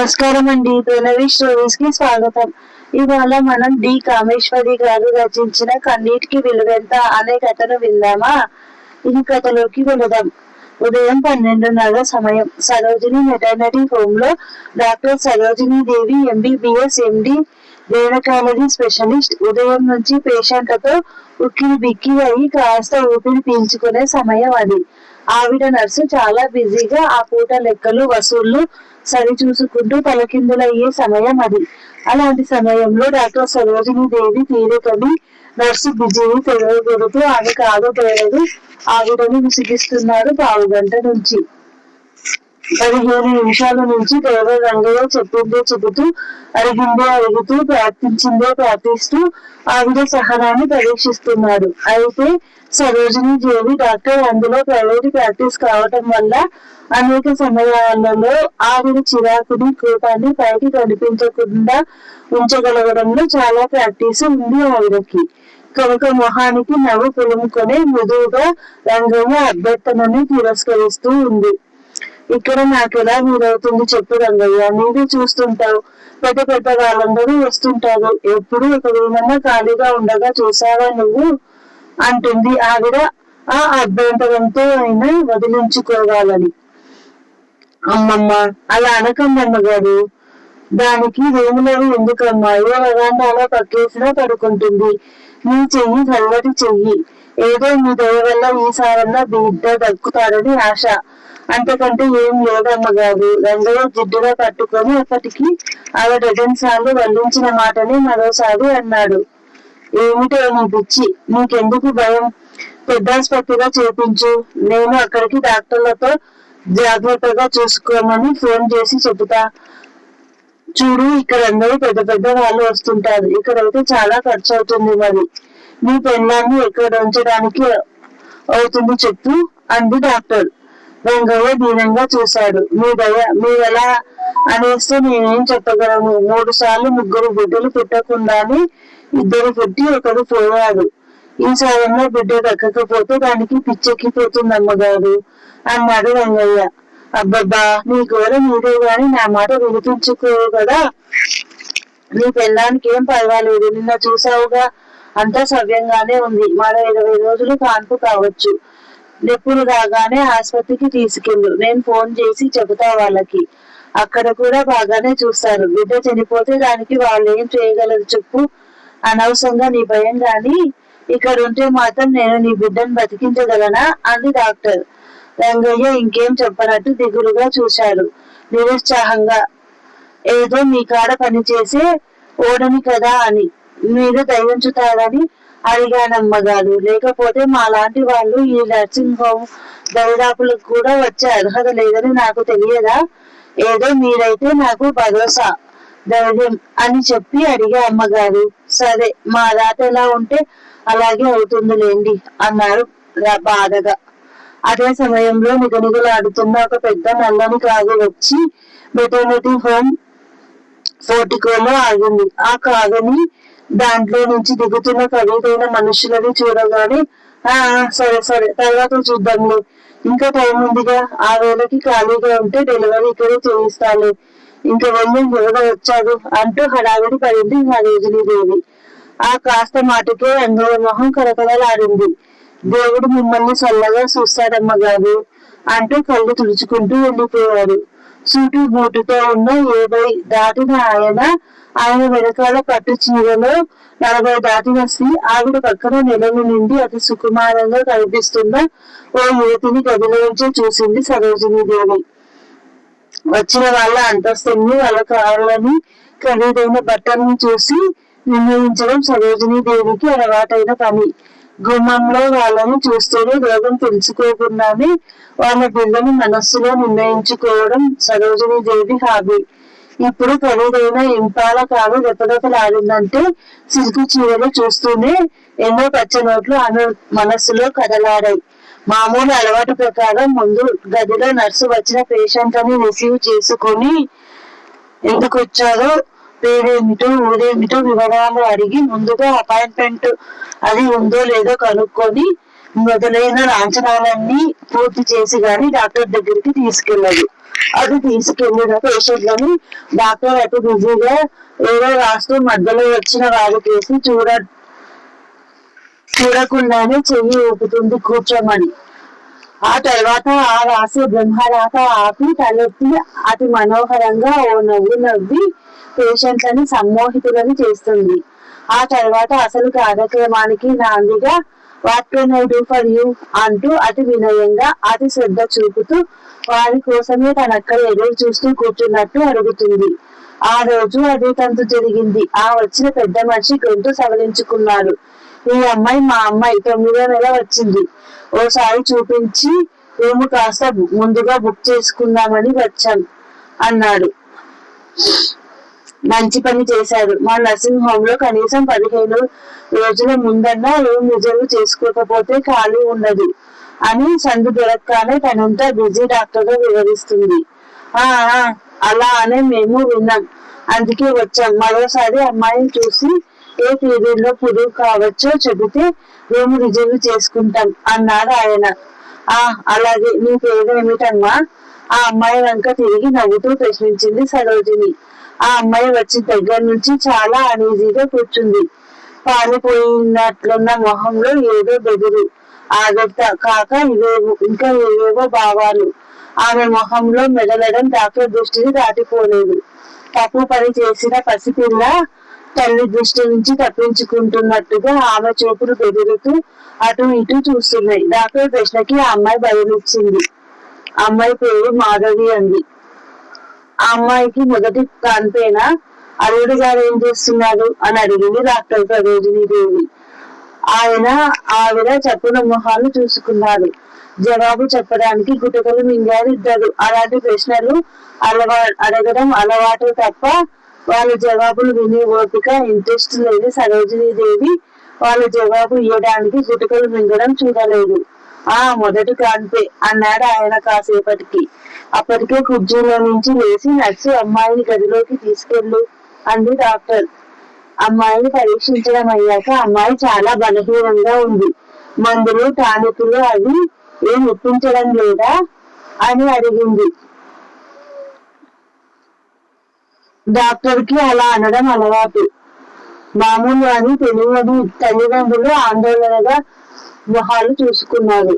నమస్కారం అండి. ప్రణవి స్టోరీస్కి స్వాగతం. ఇవాళ మనం డి. కామేశ్వరి గారు రచించిన కన్నీటికి విలువెంత అనే కథను విందామా? ఈ కథలోకి వెళదాం. ఉదయం పన్నెండున్నర సమయం. సరోజిని మెటర్నరీ హోమ్లో doctor Sarojini Devi MBBS MD gynaecology specialist. ఉదయం నుంచి పేషెంట్లతో ఉక్కిరి బిక్కి అయి కాస్త ఊపిరి పీల్చుకునే సమయం అది. ఆవిడ నర్సు చాలా బిజీగా ఆ పూట లెక్కలు వసూళ్ళు సరి చూసుకుంటూ తలకిందులయ్యే సమయం అది. అలాంటి సమయంలో డాక్టర్ సరోజిని దేవి తీరికని నర్సు బిజీని తెలియగొడుతూ ఆమె కాదు తేలదు. ఆవిడని విసిగిస్తున్నారు పావు గంట నుంచి. పదిహేను నిమిషాల నుంచి దేవ రంగయ్య చెప్పిందో చెబుతూ అడిగిందో అడుగుతూ ప్రార్థించిందే ప్రార్థిస్తూ ఆవిడ సహనాన్ని పరీక్షిస్తున్నాడు అయితే సరోజిని దేవి డాక్టర్ అందులో ప్రైవేట్ ప్రాక్టీస్ కావటం వల్ల అనేక సమయాలలో ఆవిడ చిరాకుని కోపాన్ని పైకి కనిపించకుండా ఉంచగలగడంలో చాలా ప్రాక్టీస్ ఉంది ఆవిడకి. కనుక మొహానికి నవ్వు పులుముకొని మృదువుగా రంగయ్య అభ్యర్థనని తిరస్కరిస్తూ ఉంది. ఇక్కడ నాకు ఎలా వీలవుతుంది చెప్పు రంగయ్య. నీవే చూస్తుంటావు. పెద్ద పెద్ద వాళ్ళందరూ వస్తుంటారు. ఎప్పుడు ఒకవేమన్నా ఖాళీగా ఉండగా చూసావా నువ్వు? అంటుంది ఆవిడ. ఆ అభ్యంతరంతో అయినా వదిలించుకోవాలని. అమ్మమ్మ అలా అనకమ్మమ్మ గారు. దానికి రూములవి ఎందుకమ్మా ఏ వరాండాలో పక్కేసినా పడుకుంటుంది. నీ చెయ్యి చల్లటి చెయ్యి. ఏదో మీ దయ వల్ల ఈసారన్నా బిడ్డ దక్కుతారని ఆశ. అంతకంటే ఏం లేదమ్మ గారు రంగయ్య జిడ్డుగా పట్టుకొని అప్పటికి ఆవిడ డజన్ సార్లు వల్లించిన మాటని మరోసారి అన్నాడు. ఏమిటో నీ పిచ్చి. నీకెందుకు భయం? పెద్దాసుపత్రిగా చేపించు. నేను అక్కడికి డాక్టర్లతో జాగ్రత్తగా చూసుకోమని ఫోన్ చేసి చెబుతా. చూడు ఇక్కడ అందరూ పెద్ద పెద్ద వాళ్ళు వస్తుంటారు. ఇక్కడైతే చాలా ఖర్చు అవుతుంది మరి. మీ పెళ్ళాన్ని ఎక్కడ ఉంచడానికి అవుతుంది చెప్పు అంది డాక్టర్. రంగయ్య దీనంగా చూశాడు. మీ దయ మీరెలా అనేస్తే నేనేం చెప్పగలను? మూడు సార్లు ముగ్గురు బిడ్డలు పుట్టకుండానే ఇద్దరు పుట్టి ఒకరు పోయాడు. ఈసారన్నా బిడ్డ దక్కకపోతే దానికి పిచ్చెక్కిపోతుంది అమ్మగారు అన్నాడు రంగయ్య. అబ్బబ్బా నీ గోర నీదే గాని నా మాట వినిపించుకో కదా. నీ పెళ్ళానికి ఏం పర్వాలేదు నిన్న చూసావుగా అంతా సవ్యంగానే ఉంది. మరో ఇరవై రోజులు కాన్పు కావచ్చు. నొప్పులు రాగానే ఆసుపత్రికి తీసుకెళ్ళు. నేను ఫోన్ చేసి చెబుతా వాళ్ళకి. అక్కడ కూడా బాగానే చూస్తారు. బిడ్డ చనిపోతే దానికి వాళ్ళు ఏం చేయగలరు చెప్పు. అనవసరంగా నీ భయం గాని ఇక్కడ ఉంటే మాత్రం నేను నీ బిడ్డను బతికించగలనా? అంది డాక్టర్. రంగయ్య ఇంకేం చెప్పనట్టు దిగులుగా చూశాడు. నిరుత్సాహంగా ఏదో మీ కాడ పనిచేసే ఓడని కదా అని. మీరు దయించుతారని అడిగానమ్మగారు లేకపోతే మా లాంటి వాళ్ళు ఈ నర్సింగ్ హోమ్ దరిదాపులకు కూడా వచ్చే అర్హత లేదని నాకు తెలియదా? ఏదో మీరైతే నాకు భరోసా ధైర్యం అని చెప్పి అడిగా అమ్మగారు సరే మా రాత ఎలా ఉంటే అలాగే అవుతుందిలేండి అన్నారు రా- బాధగా. అదే సమయంలో నిగనిగలాడుతున్న ఒక పెద్ద నల్లని కాగు వచ్చి మెటర్నిటీ హోమ్ ఫోర్టికోలో ఆగింది. ఆ కాగని దాంట్లో నుంచి దిగుతున్న ఖరీదైన మనుషులని చూడగానే ఆ సరే సరే తర్వాత చూద్దాంలే ఇంకా టైం ఉందిగా. ఆ వేళకి ఖాళీగా ఉంటే డెలివరీ ఇక్కడే చేయిస్తాను. ఇంకా వెళ్ళి ఎవరో వచ్చాడు. అంటూ హడావిడి పడింది సరోజిని దేవి. ఆ కాస్త మాటకే రంగయ్య మొహం కరకలలాడింది దేవుడు మిమ్మల్ని చల్లగా చూస్తాడమ్మ గారు అంటూ కళ్ళు తుడుచుకుంటూ వెళ్ళిపోయాడు. సూటు బూటుతో ఉన్న ఏభై దాటిన ఆయన ఆయన వెనకాల పట్టు చీరలో నలభై దాటిన స్త్రీ ఆవిడ పక్కన నెలలు నిండి అతి సుకుమారంగా కనిపిస్తున్న ఓ యువతిని గదిలోంచి చూసింది సరోజిని దేవి. వచ్చిన వాళ్ళ అంతస్తుని వాళ్ళ కాళ్ళని ఖరీదైన బట్టలను చూసి నిర్ణయించడం సరోజిని దేవికి అలవాటైన పని. గుమ్మంలో వాళ్ళని చూస్తూనే రోగం తెలుసుకోకుండానే వాళ్ళ బిడ్డను మనస్సులో నిర్ణయించుకోవడం సరోజిని దేవి హాబీ. ఇప్పుడు ఖరీదైన ఇంపాల కాలు రెపరెపలాడిందంటే సిల్కు చీరలు చూస్తూనే ఎన్నో పచ్చ నోట్లు ఆమె మనస్సులో కదలాడాయి. మామూలు అలవాటు ప్రకారం ముందు గదిలో నర్సు వచ్చిన పేషెంట్ అని రిసీవ్ చేసుకొని ఎందుకు వచ్చారో పేరేమిటో ఊరేమిటో వివరాలు అడిగి ముందుగా అపాయింట్మెంట్ అది ఉందో లేదో కనుక్కొని మొదలైన లాంఛనాలన్నీ పూర్తి చేసి గాని డాక్టర్ దగ్గరికి తీసుకెళ్ళదు. అది తీసుకెళ్ళిన పేషెంట్లను డాక్టర్ అటు బిజీగా ఏదో రాస్తూ మధ్యలో వచ్చిన వారికేసి చూడ చూడకుండానే చెయ్యి ఊపుతుంది కూర్చోమని. ఆ తర్వాత ఆ రాసే బ్రహ్మరాత ఆపి తలెత్తి అతి మనోహరంగా ఓ నవ్వు నవ్వి పేషెంట్లని సమ్మోహితులని చేస్తుంది. ఆ తర్వాత అసలు కార్యక్రమానికి నాందిగా what can I do for you అంటూ అతి వినయంగా అతి శ్రద్ధ చూపుతూ వారి కోసమే తనక్కడ ఎదురు చూస్తూ కూర్చున్నట్టు అడుగుతుంది. ఆ రోజు అదే తంతు జరిగింది. ఆ వచ్చిన పెద్ద మనిషి గొంతు సవరించుకున్నారు ఈ అమ్మాయి మా అమ్మాయి తొమ్మిదో నెల వచ్చింది. ఓసారి చూపించి రూమ్ కాస్త ముందుగా బుక్ చేసుకుందామని వచ్చాం అన్నాడు. మంచి పని చేశారు మా నర్సింగ్ హోమ్లో కనీసం పదిహేను రోజుల ముందన్నా రూమ్ రిజర్వ్ చేసుకోకపోతే ఖాళీ ఉండదు అని సందు దొరకగానే తనంతా బిజీ డాక్టర్గా వివరిస్తుంది ఆ అలా అనే మేము విన్నాం. అందుకే వచ్చాం. మరోసారి అమ్మాయిని చూసి ఏ పీరియడ్లో పురుగు కావచ్చో చెబితే మేము రిజర్వ్ చేసుకుంటాం అన్నాడు ఆయన. ఆ అలాగే నీ పేరేమిటమ్మా ఆ అమ్మాయి వెంక తిరిగి నవ్వుతూ ప్రశ్నించింది సరోజిని. ఆ అమ్మాయి వచ్చిన దగ్గర నుంచి చాలా అనీజీగా కూర్చుంది. పారిపోయినట్లున్న మొహంలో ఏదో బెదురు. ఆగట్ట కాక ఇవేవో ఇంకా ఏవేవో భావాలు. ఆమె మొహంలో మెదలడం డాక్టర్ దృష్టిని దాటిపోలేదు. తప్పు పని చేసిన పసిపిల్ల తల్లి దృష్టి నుంచి తప్పించుకుంటున్నట్టుగా ఆమె చూపులు బెదురుతూ అటు ఇటు చూస్తున్నాయి. డాక్టర్ ప్రశ్నకి ఆ అమ్మాయి బదులిచ్చింది అమ్మాయి పేరు మాధవి అంది. ఆ అమ్మాయికి మొదటి కాన్పేనా అల్లుడు గారు ఏం చేస్తున్నారు? అని అడిగింది డాక్టర్ సరోజిని దేవి. ఆయన ఆవిడ చప్పున మొహాలు చూసుకున్నారు. జవాబు చెప్పడానికి గుటకలు మింగారు ఇద్దరు అలాంటి ప్రశ్నలు అలవా అడగడం అలవాటు తప్ప వాళ్ళ జవాబులు వినే ఓపిక ఇంట్రెస్ట్ లేని సరోజినీ దేవి వాళ్ళ జవాబు ఇవ్వడానికి గుటకలు మింగడం చూడలేదు. ఆ మొదటి కాన్పే అన్నాడు ఆయన కాసేపటికి. అప్పటికే కుర్చీలో నుంచి లేచి నర్సు అమ్మాయిని గదిలోకి తీసుకెళ్ళు అంది డాక్టర్. అమ్మాయిని పరీక్షించడం అయ్యాక అమ్మాయి చాలా బలహీనంగా ఉంది. మందులు టానికులు అవి ఏం ఒప్పించడం లేదా? అని అడిగింది. డాక్టర్కి అలా అనడం అలవాటు. మామూలు అని తెలియని తల్లిదండ్రులు ఆందోళనగా మొహాలు చూసుకున్నారు.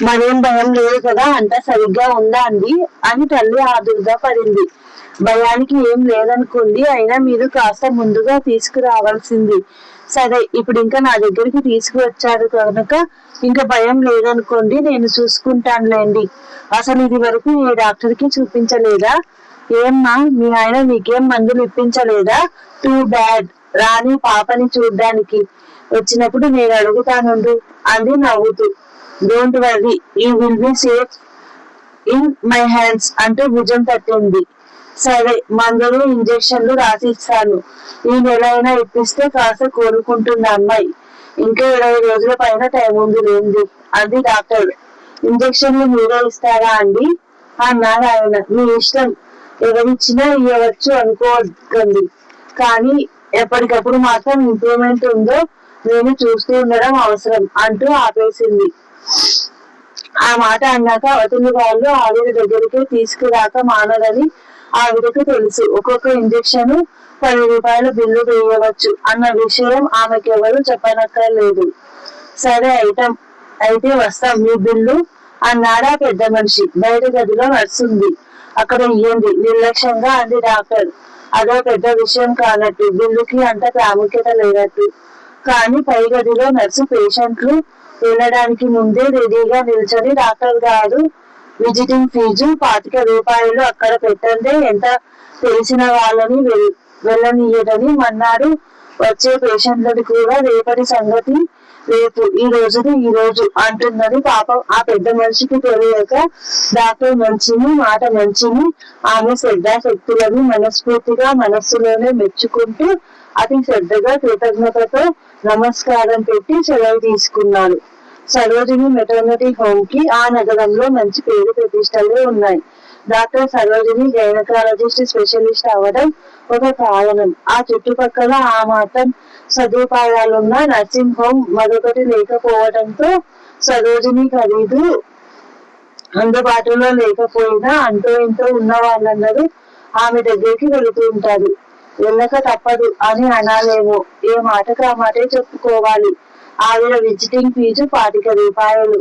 మరేం భయం లేదు కదా అంత సరిగ్గా ఉందా అండి అని తల్లి ఆదురుగా పడింది భయానికి ఏం లేదనుకోండి అయినా మీరు కాస్త ముందుగా తీసుకురావాల్సింది. సరే ఇప్పుడు ఇంకా నా దగ్గరికి తీసుకువచ్చారు కనుక ఇంకా భయం లేదనుకోండి నేను చూసుకుంటానులేండి. అసలు ఇది వరకు ఏ డాక్టర్కి చూపించలేదా? ఏమ్మా మీ ఆయన నీకేం మందులు ఇప్పించలేదా? టూ బ్యాడ్ రాని పాపని చూడ్డానికి. వచ్చినప్పుడు నేను అడుగుతానుండు అంది నవ్వుతూ. Don't worry you will be safe in my hands అంటూ భుజం తట్టింది. సరే మందులు ఇంజక్షన్లు రాసిస్తాను. ఈ నెల అయినా ఇప్పిస్తే కాస్త కోరుకుంటుంది అమ్మాయి. ఇంకా ఇరవై రోజుల పైన టైం ఉంది లేనిది అంది డాక్టర్. ఇంజక్షన్లు మీరే ఇస్తారా అండి? అన్నారు ఆయన. మీ ఇష్టం. ఎవరిచ్చినా ఇవ్వచ్చు అనుకోకండి. కానీ ఎప్పటికప్పుడు మాత్రం ఇంప్రూవ్మెంట్ ఉందో నేను చూస్తూ ఉండడం అవసరం అంటూ ఆపేసింది. ఆ మాట అన్నాక అవతలి వాళ్ళు ఆవిడ దగ్గరికి తీసుకురాక మానదని ఆవిడకు తెలుసు. ఒక్కొక్క ఇంజక్షన్ పది రూపాయల బిల్లు వేయవచ్చు అన్న విషయం ఆమెకెవరు చెప్పనక్కర్లేదు. సరే ఐటమ్. అయితే వస్తాం. మీ బిల్లు అన్నాడా పెద్ద మనిషి. బయట గదిలో నడుస్తుంది. అక్కడ ఇయ్యండి. నిర్లక్ష్యంగా అంది డాక్టర్. అదో పెద్ద విషయం కానట్టు. బిల్లుకి అంత ప్రాముఖ్యత లేనట్టు. కానీ పై గదిలో నర్సు పేషెంట్లు వెళ్ళడానికి ముందే రెడీగా నిల్చొని డాక్టర్ గారు విజిటింగ్ ఫీజు పాతిక రూపాయలు అక్కడ పెట్టండి. ఎంత తెలిసిన వాళ్ళని వెళ్ళనీయడని మన్నాడు. వచ్చే పేషెంట్లని కూడా రేపటి సంగతి రేపు ఈ రోజుది ఈ రోజు అంటున్నది పాపం ఆ పెద్ద మనిషికి తెలియక డాక్టర్ మంచిని మాట మంచిని ఆమె శ్రద్ధాశక్తులని మనస్ఫూర్తిగా మనస్సులోనే మెచ్చుకుంటూ అతి శ్రద్ధగా కృతజ్ఞతతో నమస్కారం పెట్టి సెలవు తీసుకున్నాడు. సరోజిని మెటర్నిటీ హోమ్కి ఆ నగరంలో మంచి పేరు ప్రతిష్టలు ఉన్నాయి. డాక్టర్ సరోజిని గైనకాలజిస్ట్ స్పెషలిస్ట్ అవ్వడం ఒక కారణం. ఆ చుట్టుపక్కల ఆ మాత్రం సదుపాయాలున్న నర్సింగ్ హోమ్ మరొకటి లేకపోవడంతో సరోజిని ఖరీదు అందుబాటులో లేకపోయినా అంటూ ఇంటూ ఉన్న వాళ్ళందరూ ఆమె దగ్గరికి వెళుతూ ఉంటారు. వెళ్ళక తప్పదు అని అనాలేమో. ఏ మాటకు ఆ మాటే చెప్పుకోవాలి. ఆవిడ విజిటింగ్ ఫీజు పాతిక రూపాయలు.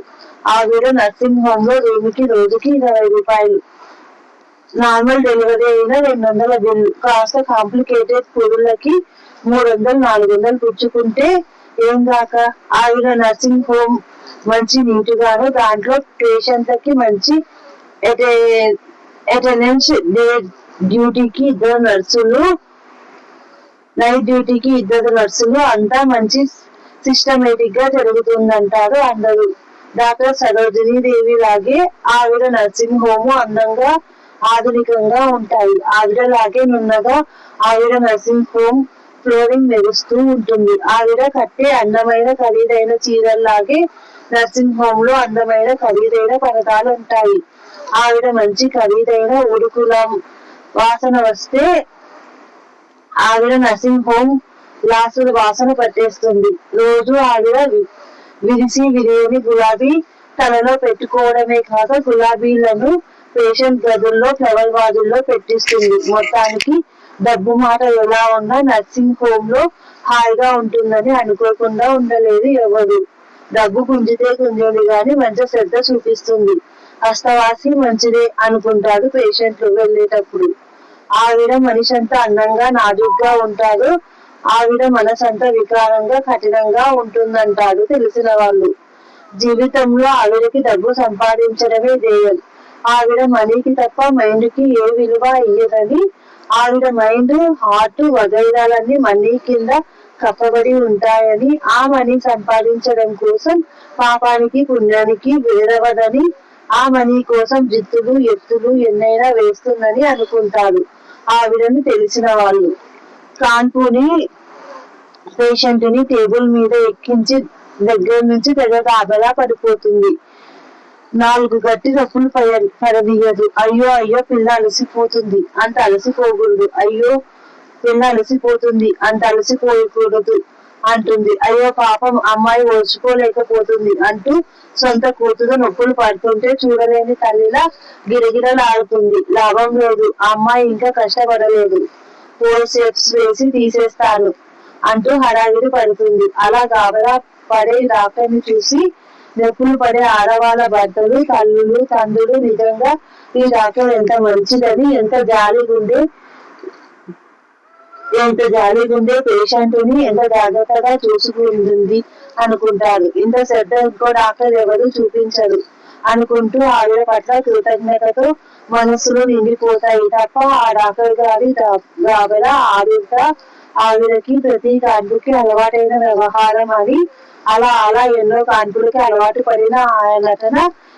ఆవిడ నర్సింగ్ హోమ్లో రూమ్కి రోజుకి ఇరవై రూపాయలు. నార్మల్ డెలివరీ అయినా రెండు వందల బిల్లు కాస్త కాంప్లికేటెడ్ పురుళ్ళకి మూడు వందలు నాలుగు వందలు పుచ్చుకుంటే ఏం కాక ఆవిడ నర్సింగ్ హోమ్ మంచి నీటుగాను దాంట్లో పేషెంట్లకి మంచి అటెండెన్స్ డే డ్యూటీకి ఇద్దరు నర్సులు నైట్ డ్యూటీకి ఇద్దరు నర్సులు అంతా మంచి సిస్టమేటిక్గా జరుగుతుందంటారు అందరూ. డాక్టర్ సరోజినీ దేవి లాగే ఆవిడ నర్సింగ్ హోమ్ అందంగా ఆధునికంగా ఉంటాయి. ఆవిడ లాగే నున్నగా ఆవిడ నర్సింగ్ హోమ్ ఫ్లోరింగ్ మెరుస్తూ ఉంటుంది. ఆవిడ కట్టే అందమైన ఖరీదైన చీరల్లాగే నర్సింగ్ హోమ్లో అందమైన ఖరీదైన పథకాలు ఉంటాయి ఆవిడ మంచి ఖరీదైన ఉడుకుల వాసన వస్తే ఆవిడ నర్సింగ్ హోమ్ గ్లాసుల వాసన పట్టేస్తుంది. రోజు ఆవిడ విరిసి విరిని గులాబీ తలలో పెట్టుకోవడమే కాక గులాబీలను పేషెంట్ గదుల్లో ఫ్లవర్ వాదుల్లో పెట్టిస్తుంది. మొత్తానికి డబ్బు మాట ఎలా ఉన్నా నర్సింగ్ హోమ్లో హాయిగా ఉంటుందని అనుకోకుండా ఉండలేదు ఎవరు. డబ్బు గుంజితే గుంజండి గాని మంచి శ్రద్ధ చూపిస్తుంది. హస్తవాసి మంచిదే అనుకుంటాడు పేషెంట్లు వెళ్ళేటప్పుడు. ఆవిడ మనిషి అంతా అందంగా నాజుగ్గా ఉంటారు. ఆవిడ మనసంతా వికారంగా కఠినంగా ఉంటుందంటారు తెలిసిన వాళ్ళు. జీవితంలో ఆవిడకి డబ్బు సంపాదించడమే ధ్యేయం. ఆవిడ మనీకి తప్ప మైండ్కి ఏ విలువ ఇయ్యదని ఆవిడ మైండ్ హార్ట్ వగైరాలన్నీ మనీ కింద కప్పబడి ఉంటాయని ఆ మనీ సంపాదించడం కోసం పాపానికి పుణ్యానికి వేరవదని ఆ మనీ కోసం జిత్తులు ఎత్తులు ఎన్నైనా వేస్తుందని అనుకుంటారు ఆవిడని తెలిసిన వాళ్ళు. కాన్పుని పేషెంట్ని టేబుల్ మీద ఎక్కించి దగ్గర నుంచి తెగ కాబలా పడిపోతుంది. నాలుగు గట్టి తప్పులు పడదీయదు అయ్యో అయ్యో పిల్ల అలసిపోతుంది. అంత అలసిపోకూడదు. అయ్యో పిల్ల అలసిపోతుంది. అంత అలసిపోయకూడదు అంటుంది. అయ్యో పాపం అమ్మాయి ఓర్చుకోలేకపోతుంది అంటూ సొంత కూతురు నొప్పులు పడుతుంటే చూడలేని తల్లిలా గిరగిరలాడుతుంది. లాభం లేదు. అమ్మాయి ఇంకా కష్టపడలేదు. ఫోర్ స్టెప్స్ వేసి తీసేస్తాను అంటూ హడావిడి పడుతుంది. అలా గాబరా పడే డాక్టర్ని చూసి నొప్పులు పడే ఆడవాళ్ళ భర్తలు తల్లులు తండ్రులు నిజంగా ఈ డాక్టర్ ఎంత మంచిదని ఎంత జాలిగుండే ఎంత జాలిగుండే పేషెంట్ని ఎంత జాగ్రత్తగా చూసుకుంటుంది అనుకుంటారు. ఇంత శ్రద్ధ ఇంకో డాక్టర్ ఎవరు చూపించరు. అనుకుంటూ ఆవిడ పట్ల కృతజ్ఞతతో మనసులో నిండిపోతాయి తప్ప ఆ డాక్టర్ గారి గాబల ఆవిడ ఆవిడకి ప్రతి కాన్పుకి అలవాటైన వ్యవహారం అని అలా అలా ఎన్నో కాన్పులకి అలవాటు పడిన ఆ నటన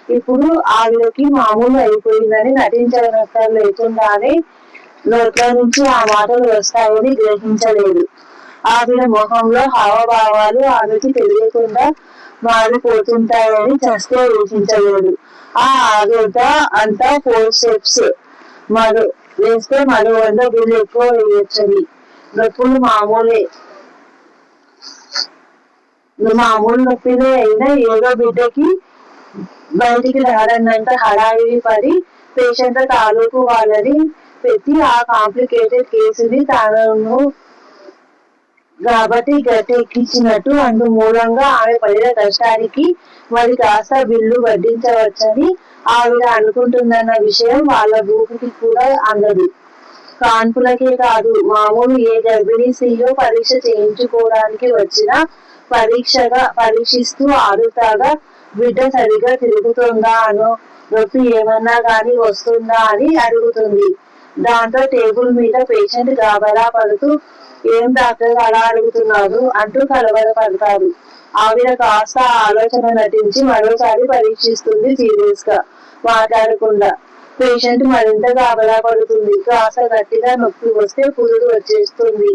ఇప్పుడు ఆవిడకి మామూలు అయిపోయిందని నటించనక్కర్లేకుండానే నోట్ల నుంచి ఆ మాటలు వస్తాయని గ్రహించలేదు. ఆవిడ మొహంలో హావభావాలు ఆమెకి తెలియకుండా మారిపోతుంటాయని చస్తే ఊహించలేదు. ఆ ఆదుర్త అంతా ఫోర్ స్టెప్స్ మరో వేస్తే మరో వంద బిల్లు ఎక్కువ వేయొచ్చని. నొప్పులు మామూలే. మామూలు నొప్పినే అయినా ఏదో బిడ్డకి బయటికి రాడన్నంత హడావిడి పడి పేషెంట్ తాలూకు వాళ్ళని పెట్టి ఆ కాంప్లికేటెడ్ కేసుని తాను కాబట్టి గట్టెక్కించినట్టు అందు మూలంగా ఆమె పడిన కష్టానికి మరి కాస్త బిల్లు వడ్డించవచ్చని ఆవిడ అనుకుంటుందన్న విషయం వాళ్ళ భూమికి కూడా అందదు. కాన్పులకే కాదు మామూలు ఏ గర్భిణీ స్త్రీయో పరీక్ష చేయించుకోవడానికి వచ్చిన పరీక్షగా పరీక్షిస్తూ ఆడుతాగా బిడ్డ సరిగా తిరుగుతుందా అనో నొప్పి ఏమన్నా గాని వస్తుందా అని అడుగుతుంది. దాంతో టేబుల్ మీద పేషెంట్ గాబరా పడుతూ ఏం డాక్టర్ అలా అడుగుతున్నారు? అంటూ కలవరపడతారు ఆవిడ కాస్త ఆలోచన నటించి మరోసారి పరీక్షిస్తుంది సీరియస్గా మాట్లాడకుండా. పేషెంట్ మరింత గాబలా పడుతుంది. కాస్త గట్టిగా నొప్పి వస్తే పురుడు వచ్చేస్తుంది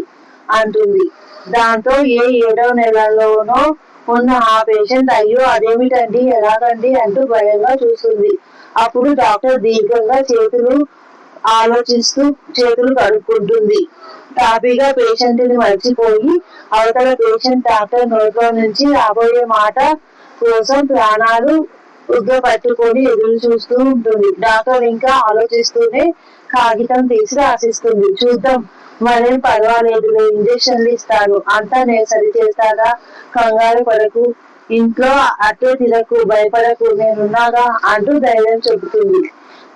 అంటుంది. దాంతో ఏ ఏడో నెలలోనో ఉన్న ఆ పేషెంట్ అయ్యో అదేమిటండి? ఎలాగండి? అంటూ భయంగా చూస్తుంది. అప్పుడు డాక్టర్ దీర్ఘంగా చేతులు ఆలోచిస్తూ చేతులు కడుక్కుంటుంది. టాపీగా పేషెంట్ని మర్చిపోయి అవతల పేషెంట్ డాక్టర్ నోట్లో నుంచి రాబోయే మాట కోసం ప్రాణాలు ఉగ్గ పట్టుకొని ఎదురు చూస్తూ ఉంటుంది. డాక్టర్ ఇంకా ఆలోచిస్తూనే కాగితం తీసి రాసిస్తుంది. చూద్దాం. మరేం పర్వాలేదులే ఇంజక్షన్లు ఇస్తాను. అంతా నేను సరి చేస్తాగా కంగారు పడకు. ఇంట్లో అట్టే తినకు. భయపడకు. నేనున్నాగా? అంటూ ధైర్యం చెబుతుంది.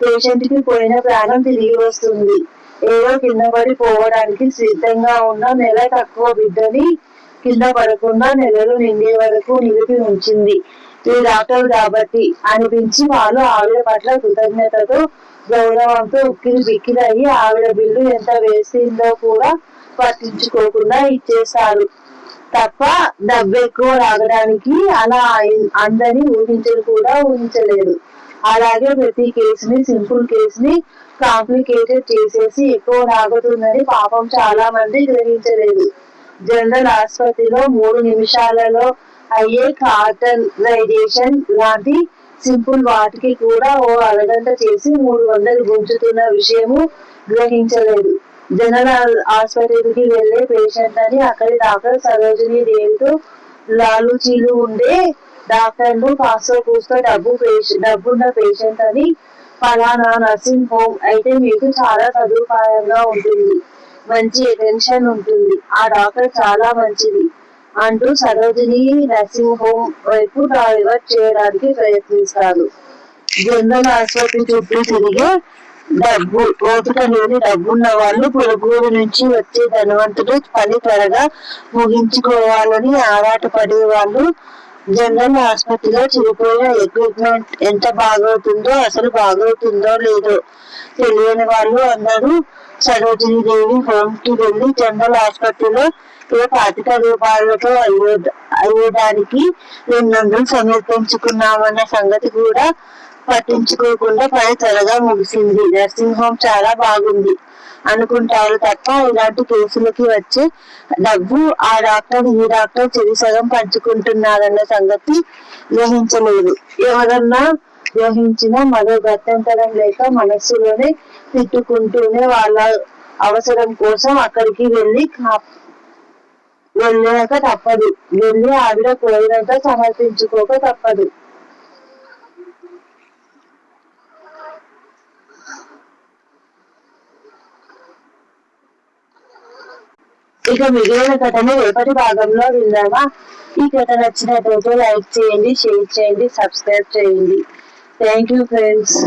పేషెంట్కి పోయిన ప్రాణం తిరిగి వస్తుంది. ఏదో కింద పడిపోవడానికి సిద్ధంగా ఉన్న నెల తక్కువ బిడ్డని కింద పడకుండా నెలలు నిండే వరకు నిలిపి ఉంచింది. ఈ డాక్టర్ కాబట్టి అనిపించి వాళ్ళు ఆవిడ పట్ల కృతజ్ఞతతో గౌరవంతో ఉక్కిరి బిక్కిరి అయ్యి ఆవిడ బిల్లు ఎంత వేసిందో కూడా పట్టించుకోకుండా ఇచ్చేశారు. తప్ప డబ్బు ఎక్కువ రావడానికి అలా అందరినీ ఊహించరు కూడా ఊహించలేదు. అలాగే ప్రతి కేసుని సింపుల్ కేసుని కాంప్లికేటెడ్ చేసేసి ఎక్కువ లాగుతుందని పాపం చాలా మంది గ్రహించలేదు. జనరల్ ఆసుపత్రిలో మూడు నిమిషాలలో అయ్యే కార్టనైజేషన్ లాంటి సింపుల్ వాటికి కూడా ఓ అరగంట చేసి మూడు వందలు గుంచుతున్న విషయము గ్రహించలేదు. జనరల్ ఆసుపత్రికి వెళ్ళే పేషెంట్ అని అక్కడి డాక్టర్ సరోజిని దేవితో లాలూచీలు ఉండే డాక్టర్లు కాస్త కూస్తో డబ్బు డబ్బున్న పేషెంట్ అని ఫలానా నర్సింగ్ హోమ్ అయితే మీకు చాలా సదుపాయంగా ఉంటుంది. మంచి అటెన్షన్ ఉంటుంది. ఆ డాక్టర్ చాలా మంచిది అంటూ సరోజిని నర్సింగ్ హోమ్ వైపు డైవర్ట్ చేయడానికి ప్రయత్నిస్తాడు. జనరల్ ఆసుపత్రి చుట్టూ తిరిగే డబ్బు ఓపిక లేని డబ్బున్న వాళ్ళు పొరుగురు నుంచి వచ్చే ధనవంతుడు పని త్వరగా ముగించుకోవాలని ఆరాటపడే వాళ్ళు జనరల్ ఆసుపత్రిలో చిరిపోయిన ఎక్విప్మెంట్ ఎంత బాగవుతుందో అసలు బాగవుతుందో లేదో తెలియని వాళ్ళు అందరూ సరోజిని దేవి హోమ్కి వెళ్ళి జనరల్ ఆసుపత్రిలో ఏ పాతిక రూపాయలతో అయ్యే అయ్యేదానికి రెండు వందలు సమర్పించుకున్నామన్న సంగతి కూడా పట్టించుకోకుండా పని త్వరగా ముగిసింది. నర్సింగ్ హోమ్ చాలా బాగుంది అనుకుంటారు తప్ప ఇలాంటి కేసులకి వచ్చే డబ్బు ఆ డాక్టర్ ఈ డాక్టర్ చెవి సగం పంచుకుంటున్నారన్న సంగతి గ్రహించలేదు ఎవరన్నా గ్రహించిన మరో గత్యంతరం లేక మనస్సులోనే తిట్టుకుంటూనే వాళ్ళ అవసరం కోసం అక్కడికి వెళ్ళి వెళ్ళాక తప్పదు. వెళ్ళి ఆవిడ కోరినంత సమర్పించుకోక తప్పదు. ఇక మిగిలిన కథను రేపటి భాగంలో విందామా ఈ కథ నచ్చినట్లయితే లైక్ చేయండి షేర్ చేయండి సబ్స్క్రైబ్ చేయండి. Thank you friends.